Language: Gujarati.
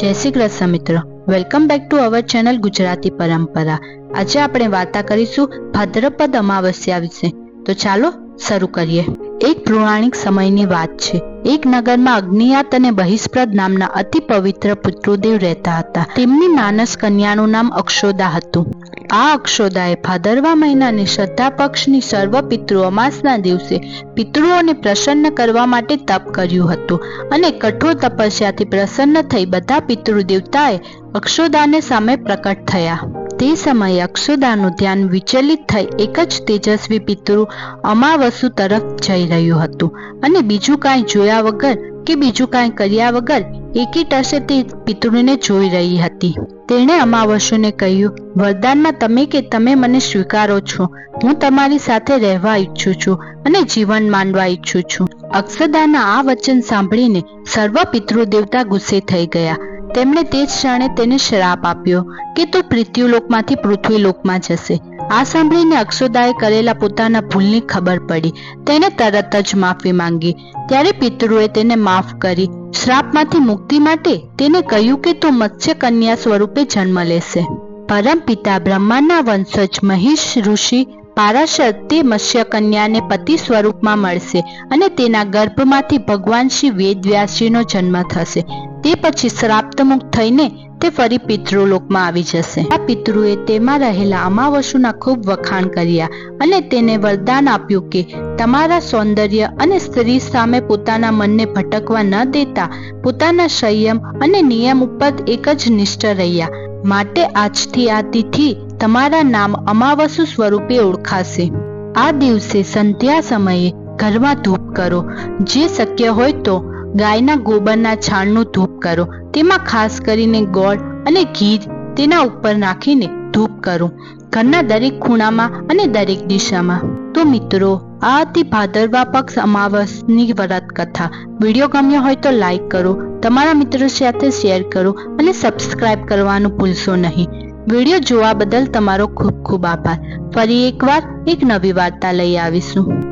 જય શ્રી કૃષ્ણ મિત્રો. Welcome back to our channel Gujarati Parampara. આજે આપણે વાર્તા કરીશું ભાદ્રપદ અમાવસ્યા વિશે. તો ચાલો શરૂ કરીએ. એક પૌરાણિક સમયની વાત છે. એક નગરમાં અગ્નિયાત અને બહિષ્પ્રદ નામના અતિ પવિત્ર પુત્રોદેવ રહેતા હતા. તેમની માનસ કન્યાનું નામ અક્ષોદા હતું. આ અક્ષોદાએ ભાદરવા મહિનાની શ્રદ્ધા પક્ષની સર્વ પિતૃ અમાસના દિવસે પિતૃઓને પ્રસન્ન કરવા માટે તપ કર્યું હતું અને કઠોર તપસ્યાથી પ્રસન્ન થઈ બધા પિતૃ દેવતાએ અક્ષોદાને સામે પ્રકટ થયા. તે સમયે અક્ષુદાનું ધ્યાન વિચલિત થઈ એક જ તેજસ્વી પિતૃ અમાવસુ તરફ જઈ રહ્યું હતું. અને બીજું કાંઈ જોયા વગર કે બીજું કાંઈ કર્યા વગર એકી ટસે તે પિતૃને જોઈ રહી હતી. તેણે અમાવસ્યુને કહ્યું, વરદાનમાં તમે કે તમે મને સ્વીકારો છો. હું તમારી સાથે રહેવા ઈચ્છું છું અને જીવન માંડવા ઈચ્છું છું. અક્ષદાના આ વચન સાંભળીને સર્વ પિતૃ દેવતા ગુસ્સે થઈ ગયા. તેમણે તે જ ક્ષણે તેને શ્રાપ આપ્યો કે તું પૃથ્વીલોકમાંથી પૃથ્વીલોકમાં જશે. આ સાંભળીને અક્ષોદાએ કરેલા પોતાના ભૂલની ખબર પડી. તેને તરત જ માફી માંગી. ત્યારે પિતૃએ તેને માફ કરી. શ્રાપમાંથી મુક્તિ માટે તેને કહ્યું કે તું મત્સ્ય કન્યા સ્વરૂપે જન્મ લેશે. પરમ પિતા બ્રહ્માના વંશજ મહિષ, ઋષિ, પારાશર તે મત્સ્ય કન્યાને પતિ સ્વરૂપમાં મળશે અને તેના ગર્ભમાંથી ભગવાન શ્રી વેદવ્યાસજીનો જન્મ થશે. તે પછી શ્રાપ્તમુક્ત થઈને તે ફરી પિતૃલોકમાં આવી જશે. આ પિતૃએ તેમાં રહેલા અમાવસુના ખૂબ વખાણ કર્યા અને તેને વરદાન આપ્યું કે તમારા સૌંદર્ય અને સ્ત્રી સામે પોતાના મનને ભટકવા ન દેતા પોતાના સંયમ અને નિયમ ઉપર એક જ નિષ્ઠ રહ્યા. માટે આજથી આ તિથિ તમારા નામ અમાવસુ સ્વરૂપે ઓળખાશે. આ દિવસે સંધ્યા સમયે ઘરમાં ધૂપ કરો. જે શક્ય હોય તો ગાયના ગોબરના છાણનું ધૂપ કરો. તેમાં ખાસ કરીને ગોળ અને ઘી તેના ઉપર નાખીને ધૂપ કરો. ઘરના દરેક ખૂણામાં અને દરેક દિશામાં. તો મિત્રો, આ ભાદરવા પક્ષ અમાવસની વ્રત કથા વીડિયો ગમ્યો હોય તો લાઈક કરો, તમારા મિત્રો સાથે શેર કરો અને સબસ્ક્રાઇબ કરવાનું ભૂલશો નહીં. વીડિયો જોવા બદલ તમારો ખૂબ ખૂબ આભાર. ફરી એકવાર એક નવી વાર્તા લઈ આવીશું.